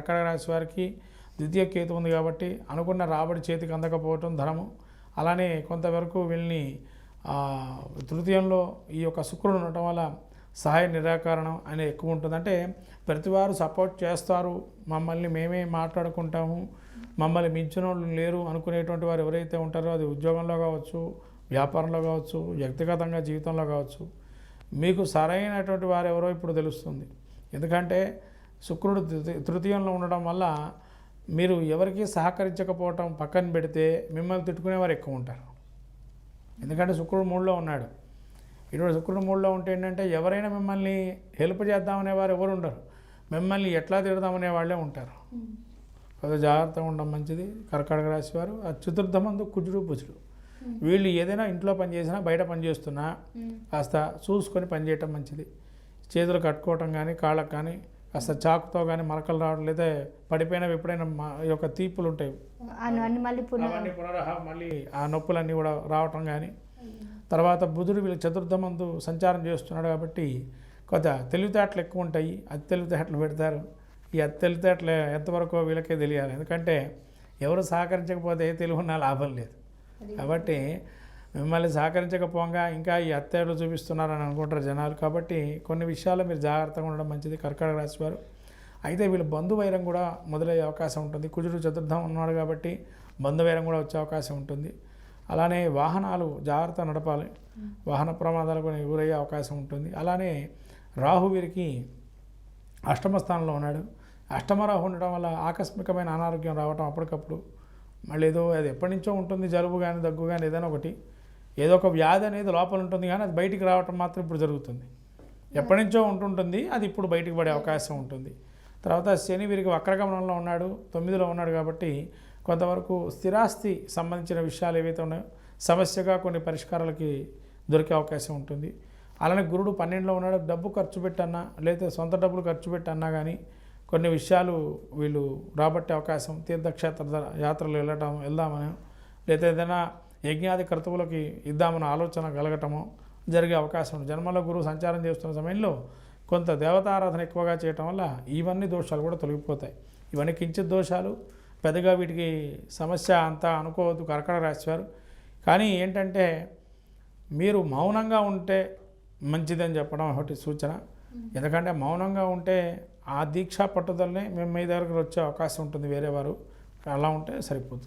కర్కటక రాశి వారికి ద్వితీయ కేతు ఉంది కాబట్టి అనుకున్న రాబడి చేతికి అందకపోవటం ధనము. అలానే కొంతవరకు వీళ్ళని తృతీయంలో ఈ యొక్క శుక్రుడు ఉండటం వల్ల సహాయ నిరాకరణం అనేది ఎక్కువ ఉంటుంది. అంటే ప్రతివారు సపోర్ట్ చేస్తారు. మమ్మల్ని మేమే మాట్లాడుకుంటాము. మమ్మల్ని మించిన వాళ్ళు లేరు అనుకునేటువంటి వారు ఎవరైతే ఉంటారో అది ఉద్యోగంలో కావచ్చు వ్యాపారంలో కావచ్చు వ్యక్తిగతంగా జీవితంలో కావచ్చు. మీకు సరైనటువంటి వారు ఎవరో ఇప్పుడు తెలుస్తుంది. ఎందుకంటే శుక్రుడు తృతీ- తృతీయంలో ఉండడం వల్ల మీరు ఎవరికి సహకరించకపోవటం పక్కన పెడితే మిమ్మల్ని తిట్టుకునేవారు ఎక్కువ ఉంటారు. ఎందుకంటే శుక్రుడు మూడులో ఉన్నాడు. ఇటువంటి శుక్రుడు మూడులో ఉంటే ఏంటంటే ఎవరైనా మిమ్మల్ని హెల్ప్ చేద్దామనే వారు ఎవరు ఉండరు. మిమ్మల్ని ఎట్లా తిడదామనే వాళ్ళే ఉంటారు. కొద్దిగా జాగ్రత్తగా ఉండడం మంచిది. కర్కాటక రాశి వారు ఆ చతుర్థ మందు కుజుడు పుజుడు. వీళ్ళు ఏదైనా ఇంట్లో పని చేసినా బయట పని చేస్తున్నా కాస్త చూసుకొని పని చేయటం మంచిది. చేతులు కట్టుకోవటం కానీ కాళ్ళకు కానీ కాస్త చాకుతో కానీ మరకలు రావడం లేదా పడిపోయినవి ఎప్పుడైనా మా- యొక్క తీపులు ఉంటాయి. అవన్నీ పునరహ మళ్ళీ ఆ నొప్పులన్నీ కూడా రావటం కానీ తర్వాత బుధుడు వీళ్ళు చతుర్థ మందు సంచారం చేస్తున్నాడు కాబట్టి కొంత తెలివితేటలు ఎక్కువ ఉంటాయి. అతి తెలివితేటలు పెడతారు. ఈ అతి తెలివితేటలు ఎంతవరకు వీళ్ళకే తెలియాలి. ఎందుకంటే ఎవరు సహకరించకపోతే తెలివి ఉన్నా లాభం లేదు. కాబట్టి మిమ్మల్ని సహకరించకపోగా ఇంకా ఈ అత్తేడు చూపిస్తున్నారని అనుకుంటారు జనాలు. కాబట్టి కొన్ని విషయాల్లో మీరు జాగ్రత్తగా ఉండడం మంచిది. కర్కాటక రాశి వారు. అయితే వీళ్ళు బంధువైరం కూడా మొదలయ్యే అవకాశం ఉంటుంది. కుజుడు చతుర్థం ఉన్నాడు కాబట్టి బంధువైరం కూడా వచ్చే అవకాశం ఉంటుంది. అలానే వాహనాలు జాగ్రత్త నడపాలి. వాహన ప్రమాదాలకు గురయ్యే అవకాశం ఉంటుంది. అలానే రాహు వీరికి అష్టమ స్థానంలో ఉన్నాడు. అష్టమ రాహు ఉండడం వల్ల ఆకస్మికమైన అనారోగ్యం రావటం అప్పటికప్పుడు మళ్ళీ ఏదో అది ఎప్పటి నుంచో ఉంటుంది. జలుబు కానీ దగ్గు కానీ ఏదైనా ఒకటి. ఏదో ఒక వ్యాధి అనేది లోపల ఉంటుంది కానీ అది బయటికి రావటం మాత్రం ఇప్పుడు జరుగుతుంది. ఎప్పటి నుంచో ఉంటుంటుంది అది ఇప్పుడు బయటికి పడే అవకాశం ఉంటుంది. తర్వాత శని వీరికి వక్రగమనంలో ఉన్నాడు తొమ్మిదిలో ఉన్నాడు కాబట్టి కొంతవరకు స్థిరాస్తి సంబంధించిన విషయాలు ఏవైతే ఉన్నాయో సమస్యగా కొన్ని పరిష్కారాలకి దొరికే అవకాశం ఉంటుంది. అలానే గురుడు పన్నెండులో ఉన్నాడు డబ్బు ఖర్చు పెట్టన్నా లేదా సొంత డబ్బులు ఖర్చు పెట్టన్నా కానీ కొన్ని విషయాలు వీళ్ళు రాబట్టే అవకాశం తీర్థక్షేత్ర యాత్రలు వెళ్ళటం వెళ్దామని లేదా ఏదైనా యజ్ఞాది కర్తవులకి ఇద్దామన్న ఆలోచన కలగటము జరిగే అవకాశం ఉంది. జన్మలో గురువు సంచారం చేస్తున్న సమయంలో కొంత దేవతారాధన ఎక్కువగా చేయటం వల్ల ఇవన్నీ దోషాలు కూడా తొలగిపోతాయి. ఇవన్నీ కించిత్ దోషాలు. పెద్దగా వీటికి సమస్య అంతా అనుకోవద్దు కర్కటక రాశివారు కానీ ఏంటంటే మీరు మౌనంగా ఉంటే మంచిదని చెప్పడం ఒకటి సూచన. ఎందుకంటే మౌనంగా ఉంటే ఆ దీక్షా పట్టుదలనే మేము మీ దగ్గరకు వచ్చే అవకాశం ఉంటుంది వేరే వారు. అలా ఉంటే సరిపోతుంది.